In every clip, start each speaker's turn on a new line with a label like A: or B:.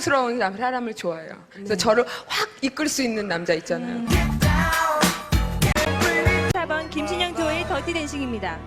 A: 스러운 사람을 좋아해요. 그래서 저를 확 이끌 수 있는 남자 있잖아요.
B: 4번 김신영 조의 더티 댄싱입니다.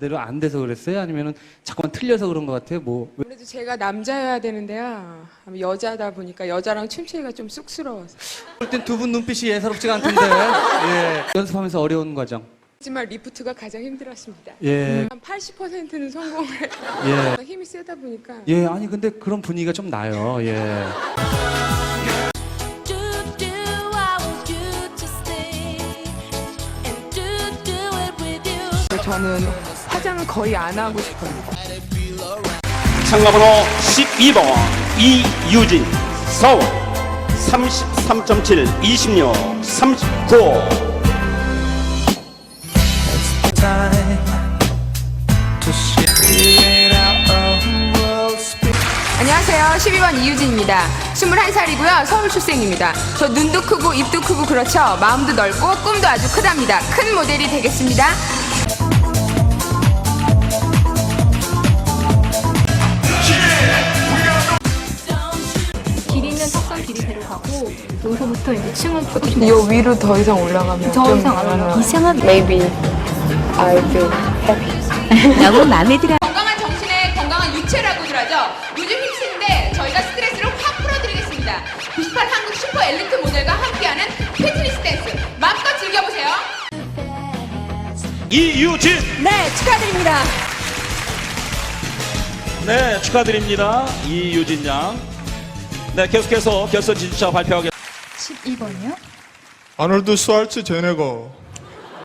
C: 대로 안 돼서 그랬어요? 아니면은 자꾸만 틀려서 그런 것 같아요? 뭐
A: 아무래도 제가 남자여야 되는데요. 여자다 보니까 여자랑 춤추기가 좀 쑥스러워서.
C: 볼 땐 두 분 눈빛이 예사롭지가 않던데. 예. 연습하면서 어려운 과정.
A: 하지만 리프트가 가장 힘들었습니다.
C: 예.
A: 한 80%는 성공을
C: 예.
A: 힘이 세다 보니까
C: 예, 아니 근데 그런 분위기가 좀 나요. 예.
A: 저는 화장을 거의 안 하고 싶어요.
D: 참가번호 12번 이유진 서울 33.7 20료 39
A: 안녕하세요. 12번 이유진입니다. 21살이고요. 서울 출생입니다. 저 눈도 크고 입도 크고 그렇죠. 마음도 넓고 꿈도 아주 크답니다. 큰 모델이 되겠습니다.
E: 길이 있는 턱선 길이대로 가고 여기서부터 이제 층을 조금
A: 이 위로 더 이상 올라가면
E: 더 이상 안 올라가.
A: 이상하게 maybe I'll feel
B: 너무 마음에 들어.
A: 건강한 정신에 건강한 육체라고들 하죠. 요즘 힙스인데 저희가 스트레스를 확 풀어드리겠습니다. 98 한국 슈퍼 엘리트 모델과 함께하는 피트니스 댄스 마음껏 즐겨보세요.
D: 이유진
B: 네, 축하드립니다.
D: 네 축하드립니다 이유진 양 네 계속해서 결선 진출자 발표하겠습니다
E: 12번이요?
F: 아놀드 스왈츠 제네거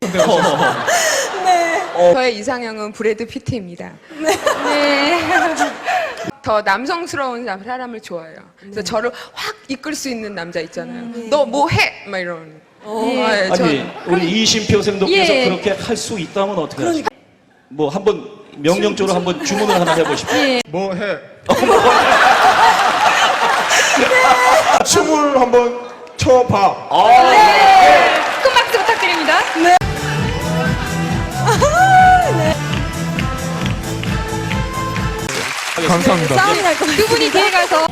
A: 저의 이상형은 브래드 피트입니다. 네. 더 남성스러운 사람을 좋아해요. 그래서 저를 확 이끌 수 있는 남자 있잖아요. 너 뭐 해? 막 이런. 아, 예, 저-
D: 아니 우리 이심표 생도께서
B: 예.
D: 그렇게 할 수 있다면 어떻게 하실까요? 뭐 한번 명령적으로 한번 주문을 하나 해보십시오
F: 뭐해 춤을 한번 춰봐.
B: 큰 박수 부탁드립니다.
F: 감사합니다.
B: 싸움이 날 것. 두 분이 뒤에 가서